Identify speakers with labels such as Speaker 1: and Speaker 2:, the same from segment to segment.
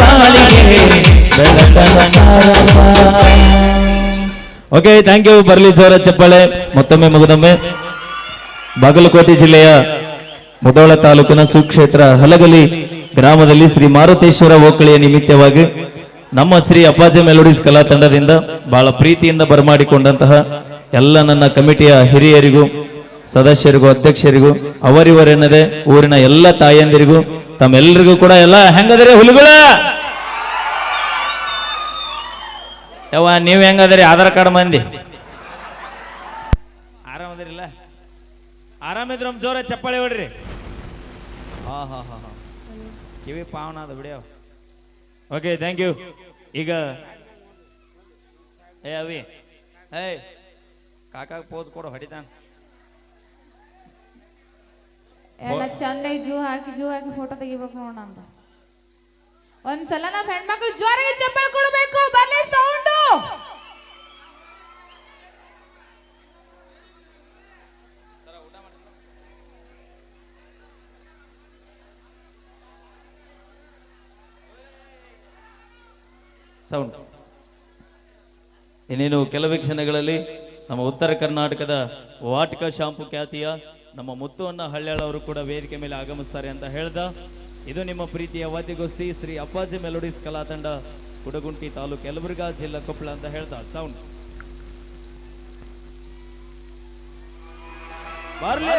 Speaker 1: ಬಾಳಿಗೆ okay thank you ಬರಲಿ ಜೋರ ಚಪ್ಪಾಳೆ ಮತ್ತೊಮ್ಮೆ ಮಗದೊಮ್ಮೆ. ಬಾಗಲಕೋಟೆ ಜಿಲ್ಲೆಯ ಮುದೋಳ ತಾಲೂಕಿನ ಸುಕ್ಷೇತ್ರ ಹಲಗಲಿ ಗ್ರಾಮದಲ್ಲಿ ಶ್ರೀ ಮಾರುತೇಶ್ವರ ಓಕಳಿಯ ನಿಮಿತ್ತವಾಗಿ ನಮ್ಮ ಶ್ರೀ ಅಪ್ಪಾಜಿ ಮೆಲೋಡೀಸ್ ಕಲಾ ತಂಡದಿಂದ ಬಹಳ ಪ್ರೀತಿಯಿಂದ ಬರಮಾಡಿಕೊಂಡಂತಹ ಎಲ್ಲ ನನ್ನ ಕಮಿಟಿಯ ಹಿರಿಯರಿಗೂ, ಸದಸ್ಯರಿಗೂ, ಅಧ್ಯಕ್ಷರಿಗೂ, ಅವರಿವರೆನ್ನದೆ ಊರಿನ ಎಲ್ಲ ತಾಯಂದಿರಿಗೂ ತಮ್ಮೆಲ್ಲರಿಗೂ ಕೂಡ ಎಲ್ಲ ಹೆಂಗದರೆ ಹುಲಿಗಳ? ಯವ್ವ, ನೀವು ಹೆಂಗದ್ರಿ? ಆಧಾರ್ ಕಾರ್ಡ್ ಮಂದಿ. ಆರಾಮದಿರಿಲ್ಲ? ಆರಾಮಿದ್ರ ಜೋರ ಚಪ್ಪಾಳೆ ಹೊಡ್ರಿ. ಹಾ ಹಾ ಹಾ ಹಾ. ಕಿವಿ ಪಾವನ ಅದ ಬಿಡಿಯೋ ಓಕೆ ಥ್ಯಾಂಕ್ ಯು ಈಗ, ಏ ಅವಿ, ಏಯ್, ಕಾಕಾಗ ಪೋಸ್ ಕೊಡು, ಹೊಡಿತಾನ.
Speaker 2: ಎಲ್ಲ ಚಂದ ಜೂ ಹಾಕಿ ಜೂ ಹಾಕಿ ಫೋಟೋ ತೆಗಿಬೇಕು ನೋಡ ಅಂತ ಒಂದ್ಸಲ ನಾವ್ ಹೆಣ್ಮಕ್ಳು ಜೋರಾಗಿ ಚಪ್ಪಲ್ ಕೊಡ್ಬೇಕು ಬರ್ಲಿ ಸೌಂಡು
Speaker 1: ಸೌಂಡ್ ಇನ್ನೇನು ಕೆಲವೇ ಕ್ಷಣಗಳಲ್ಲಿ ನಮ್ಮ ಉತ್ತರ ಕರ್ನಾಟಕದ ವಾಟಿಕ ಶಾಂಪು ಖ್ಯಾತಿಯ ನಮ್ಮ ಮುತ್ತುವನ್ನ ಅನ್ನ ಅವರು ಕೂಡ ವೇದಿಕೆ ಮೇಲೆ ಆಗಮಿಸ್ತಾರೆ ಅಂತ ಹೇಳ್ದ ಇದು ನಿಮ್ಮ ಪ್ರೀತಿಯ ವಾದ್ಯಗೋಷ್ಠಿ ಶ್ರೀ ಅಪ್ಪಾಜಿ ಮೆಲೋಡಿಸ್ ಕಲಾ ತಂಡ ಕುಡಗುಂಟಿ ತಾಲೂಕು ಯಲಬುರ್ಗಾ ಜಿಲ್ಲಾ ಕೊಪ್ಪಳ ಅಂತ ಹೇಳ್ದ ಸೌಂಡ್ ಬರ್ಲಿ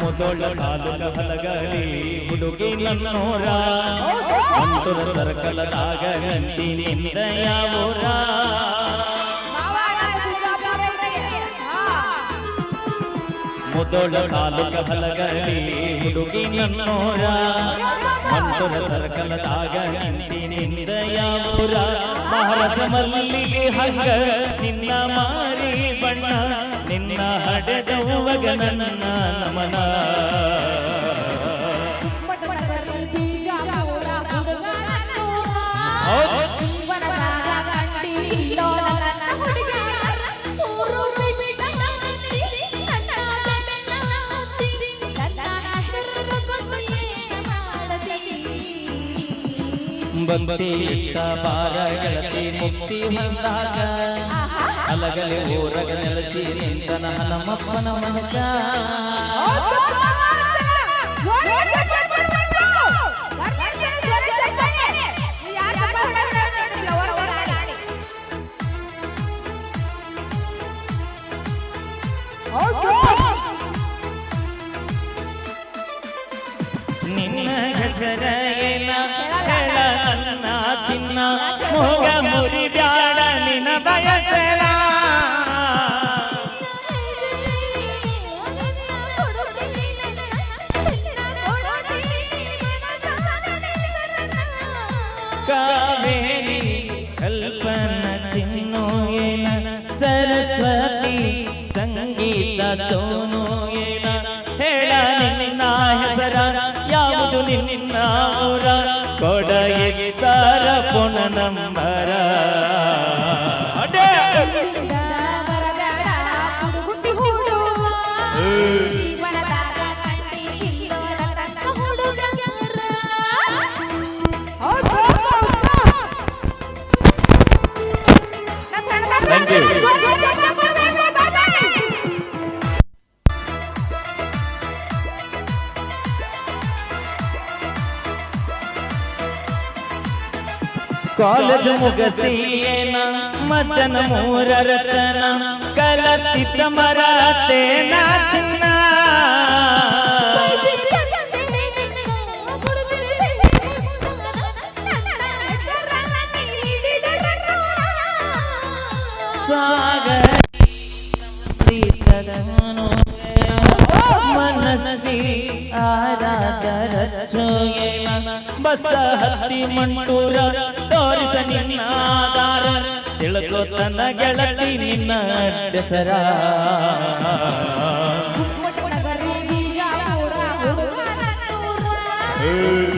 Speaker 1: ಮುದೋಳ ತಾಲೂಕ ಹಲಗಲಿ, ಹುಡುಗಿ ನನ್ನೋರ. ಅಂತುರ ಸರ್ಕಲದಾಗ ನಿಂದ ಯಾವೂರ. ಮುದೋಳ ತಾಲೂಕ ಹಲಗಲಿ, ಹುಡುಗಿ ನನ್ನೋರ. ಅಂತುರ ಸರ್ಕಲದಾಗ ನಿಂದ ಯಾವೂರ. ಮಹಾರಾಜ ಮಲ್ಲಿಗೆ ಹಂಗ ನಿನ್ನ ಮಾರಿ ಬಣ್ಣ. ನಿನ್ನ ಹಡೆದವಗ ನನ್ನ ನಮನ. ಬಂದಿ ಇಟ್ಟ ಬಾರ ಗೆಳತಿ ಮುಕ್ತಿ ಹೊಂದಾಗ ಅಲಗಲೆ ಊರಗ ನೆಲೆಸಿ ನಿಂತನ ಹನುಮಪ್ಪನ ಮನಕ. ನಿನ್ನ ಹೆಸರ ನನ್ನ ಚಿನ್ನ ಮೋಗ ಮುರಿ ಕೊಡ ಎತ್ತಾರ ಪುನ ನಂಬರ. Thank ಕಾಲೇಜ್ ಮುಗಸಿ ಮದನ ಮೂರ ರತನ ಕಲತಿತ ಮರತೇನ ಚೋಯೇನ ಬಸ ಹತ್ತಿ ಮಂಟೂರ ತೋರಿಸ ನಿನ್ನ ಆಧಾರ. ತಿಳ್ಕೊ ತನ್ನ ಗೆಳತಿ ನಿನ್ನ ಹೆಸರ
Speaker 2: ಜೀವನ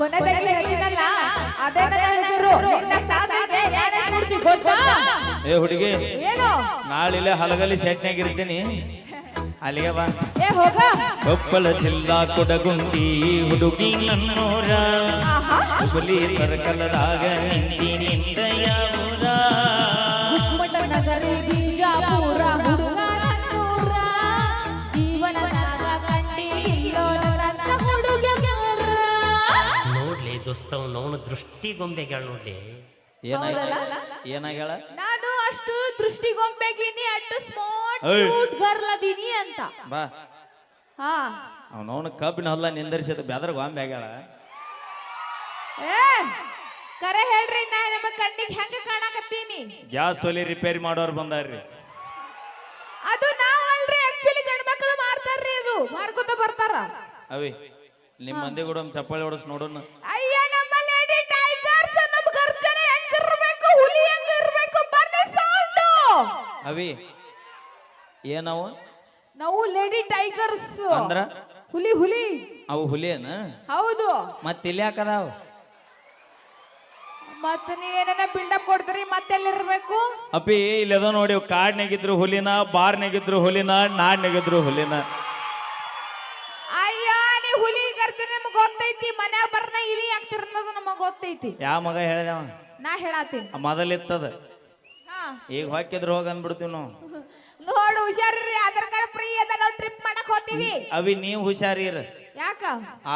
Speaker 2: ಕೊನೆದಾಗಿ ಹೇಳಿನಲ್ಲ ಅದೇ ನನ್ನ ಹೆಸರು. ನಿನ್ನ ಸಾಧನೆಗೆ ಯಾರೇ ಸ್ಫೂರ್ತಿ ಗೊತ್ತಾ?
Speaker 1: ಏ ಹುಡುಗಿ.
Speaker 2: ಏನು?
Speaker 1: ನಾಳಿಲೆ ಹಲಗಲಿ ಶೆಟ್ನಾಗ ಇರ್ತೀನಿ ಅಲ್ಲಿಗೆ ಬಾ.
Speaker 2: ಏ ಹೋಗ.
Speaker 1: ಕೊಪ್ಪಳ ಜಿಲ್ಲಾ ಕೊಡಗುಂಡಿ ಹುಡುಗಿ ನನ್ನೋರ. ಹುಬ್ಬಳ್ಳಿ ಸರ್ಕಲ್ ರಾಗ ನಿಂತೀನಿ ನಿಂದಯ್ಯವರ
Speaker 2: ಗುಮ್ಮಟ ನಗರಿ
Speaker 3: ದೃಷ್ಟಿ ಅವನು ದೃಷ್ಟಿಗೊಂಬೆಗಳು ನೋಡ್ಲಿ.
Speaker 1: ಏನಾಗ್ಯಾಳ ಏನಾಗ್ಯಾಳ
Speaker 2: ನಾನು ಅಷ್ಟು ದೃಷ್ಟಿಗೊಂಬೆಗಿನಿ ಅಷ್ಟು ಸ್ಮಾರ್ಟ್
Speaker 1: ಏಯ್.
Speaker 2: ಕ್ಯೂಟ್ ಗರ್ಲ್ ಅದೀನಿ ಅಂತ.
Speaker 1: ಬಾ.
Speaker 2: ಹಾ.
Speaker 1: ಅವನವನು ಕಬ್ಬಿನ ಹೊಲ್ಲ ನಿಂದರಿಸಿದ ಬೆದ್ರ ಗೊಂಬೆ ಆಗ್ಯಾಳ.
Speaker 2: ಏ ಕರೆ ಹೇಳ್ರಿ ನಾ ನಮ್ಮ ಕಣ್ಣಿಗೆ ಹೆಂಗ ಕಾಣಕತ್ತೀನಿ?
Speaker 1: ಗ್ಯಾಸ್ ಒಲಿ ರಿಪೇರಿ ಮಾಡೋರು ಬಂದಾರ್ರಿ.
Speaker 2: ಅದು ನಾವ್ ಅಲ್ರಿ ಆಕ್ಚುಲಿ ಗಂಡ ಮಕ್ಕಳು ಮಾಡ್ತಾರ್ರಿ ಅದು ಮಾರ್ಕೊತ ಬರ್ತಾರ.
Speaker 1: ಅವಿ ನಿಮ್ಮ ಮಂದಿ ಕೂಡ ಚಪ್ಪಾಳಿ ಹೊಡಸ್ ನೋಡೋಣ. ಅವಿ ಏನವು
Speaker 2: ನಾವು ಲೇಡಿ ಟೈಗರ್ಸ್.
Speaker 1: ಅಂದ್ರ?
Speaker 2: ಹುಲಿ ಹುಲಿ.
Speaker 1: ಅವು ಹುಲಿಯನ?
Speaker 2: ಹೌದು.
Speaker 1: ಮತ್ತೆ ಇಲ್ಲಿ ಯಾಕದಾವ
Speaker 2: ಮತ್ತ ನೀವೇನ ಬಿಲ್ಡಪ್ ಕೊಡ್ತೀರಿ ಮತ್ತೆಲ್ಲಿರ್ಬೇಕು
Speaker 1: ಅಪ್ಪಿ ಇಲ್ಲದ ನೋಡಿ ಕಾಡ್ನಾಗಿದ್ರು ಹುಲಿನ ಬಾರ್ನಾಗಿದ್ರು ಹುಲಿನ ನಾಡ್ನಾಗಿದ್ರು ಹುಲಿನ.
Speaker 2: ಅಯ್ಯ ನೀ ಹುಲಿ ಗರ್ಜನೆ ನಿಮ್ಗೆ ಗೊತ್ತೈತಿ ಮನ್ಯಾಗ ಬರ್ನ ಇಲಿ ಆಗ್ತಿರೋದು ನಮಗ್ ಗೊತ್ತೈತಿ.
Speaker 1: ಯಾವ ಮಗ ಹೇಳಿದವ
Speaker 2: ನಾ ಹೇಳತ್ತೀನಿ
Speaker 1: ಮೊದಲಿತ್ತದ. ಈಗ ಹಾಕಿದ್ರೆ ಹೋಗ ಅಂದ್ಬಿಡ್ತೀವಿ ನಾವು.
Speaker 2: ನೋಡು ಹುಷಾರಿರಿ ಆಧಾರ್ ಕಾರ್ಡ್ ಫ್ರೀ ಅದ ನಾವು ಟ್ರಿಪ್ ಮಾಡಕ್ ಹೋಗ್ತೀವಿ.
Speaker 1: ಅವಿ ನೀವು ಹುಷಾರಿರ
Speaker 2: ಯಾಕ?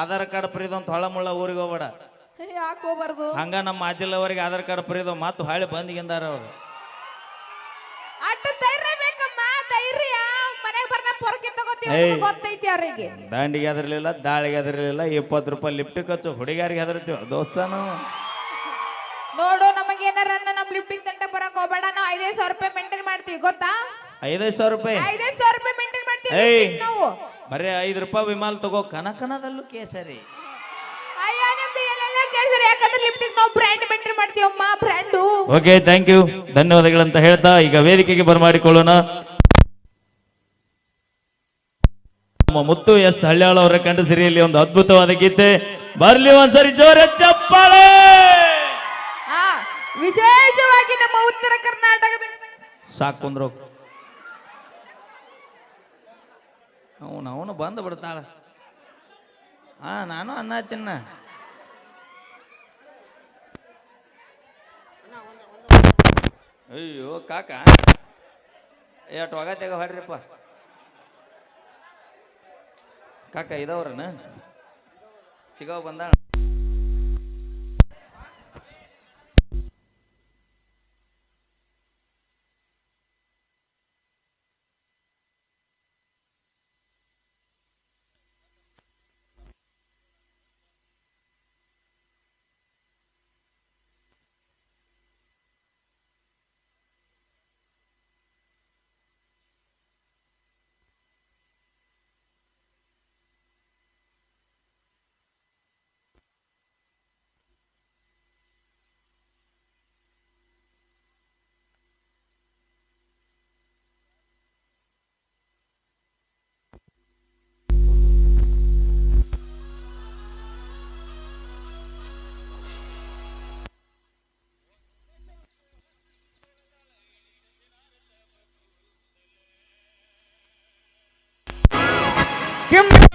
Speaker 1: ಆಧಾರ್ ಕಾರ್ಡ್ ಪ್ರಿದಂತ ಹೊಳ ಮುಳ್ಳ ಊರಿಗೆ ಹೋಗ್ಬೇಡ.
Speaker 2: ಯಾಕೆ ಹೋಗ್ಬಾರ್ದು?
Speaker 1: ಹಂಗ ನಮ್ಮ ಮಾಜಿಲ್ಲವರಿಗೆ ಆಧಾರ್ ಕಾರ್ಡ್ ಫ್ರೀ ಪ್ರಿದ ಮತ್ತು ಹಾಳೆ ಬಂದಿಗಿಂದಾರ ಅವರು.
Speaker 2: ಅಟ್ಟ ಧೈರ್ಯ ಬೇಕಮ್ಮ ಧೈರ್ಯ. ಮನೆಗೆ ಬರ್ನ ಪೊರಕೆ ತಗೋತೀವಿ
Speaker 1: ಏಯ್.
Speaker 2: ಗೊತ್ತೈತಿ ಅವರಿಗೆ.
Speaker 1: ದಾಂಡಿಗೆ ಹೆದರ್ಲಿಲ್ಲ ದಾಳಿಗೆ ಹೆದರ್ಲಿಲ್ಲ ಇಪ್ಪತ್ತು ರೂಪಾಯಿ ಲಿಫ್ಟ್ ಕಚ್ಚು ಹುಡುಗಿಯರಿಗೆ ಹೆದರ್ತೀವಿ. ದೋಸ್ತಾನು
Speaker 2: ನೋಡು ನಮಗೇನಾರ ನಮ್ ಲಿಫ್ಟಿಂಗ್ ತಂಡ ಬರಕ್ ಹೋಗಬೇಡ. ನಾವು ಐದೈದು ಸಾವಿರ ರೂಪಾಯಿ ಮೇಂಟೈನ್ ಮಾಡ್ತೀವಿ ಗೊತ್ತಾ?
Speaker 1: ಐದೈದು ಸಾವಿರ ರೂಪಾಯಿ?
Speaker 2: ಐದೈದು ಸಾವಿರ ರೂಪಾಯಿ ಮೇಂಟೈನ್ ಮಾಡ್ತೀವಿ
Speaker 1: ಏಯ್.
Speaker 2: lifting ನಾವು.
Speaker 1: ಬರೀ ಐದು ರೂಪಾಯಿ ವಿಮಾನ ತಗೋ ಕನಕನದಲ್ಲೂ ಕೇಸರಿ.
Speaker 2: ಅಯ್ಯೋ ನಿಮ್ದು ಎಲ್ಲೆಲ್ಲ ಕೇಸರಿ? ಯಾಕಂದ್ರೆ ಲಿಫ್ಟಿಂಗ್ ನಾವು ಬ್ರ್ಯಾಂಡ್ ಮೇಂಟೈನ್ ಮಾಡ್ತೀವಿ ಅಮ್ಮ ಬ್ರ್ಯಾಂಡು
Speaker 1: ಓಕೆ ಥ್ಯಾಂಕ್ ಯು ಧನ್ಯವಾದಗಳಂತ ಹೇಳ್ತಾ ಈಗ ವೇದಿಕೆಗೆ ಬರಮಾಡಿಕೊಳ್ಳೋಣ. ನಮ್ಮ ಮುತ್ತು ಎಸ್ ಹಳ್ಯಾಳ್ ಅವರ ಕಂಡ ಸಿರಿಯಲ್ಲಿ ಒಂದು ಅದ್ಭುತವಾದ ಗೀತೆ. ಬರ್ಲಿ ಒಂದ್ಸರಿ ಜೋರ ಚಪ್ಪಾಳೆ!
Speaker 2: ವಿಶೇಷವಾಗಿ ನಮ್ಮ ಉತ್ತರ ಕರ್ನಾಟಕದ
Speaker 1: ಸಾಕು ಅವನು ಅವನು ಬಂದು ಬಿಡ್ತಾಳ. ಹಾ, ನಾನು ಅನ್ನ ತಿನ್ನ ಅಯ್ಯೋ, ಕಾಕ. ಎಷ್ಟು ತೆಗ ಹೊಡ್ರಿಪ್ಪ. ಕಾಕ ಇದಾವ್ರನ ಚಿಗಾವ್ ಬಂದಾಳ.
Speaker 4: Give me-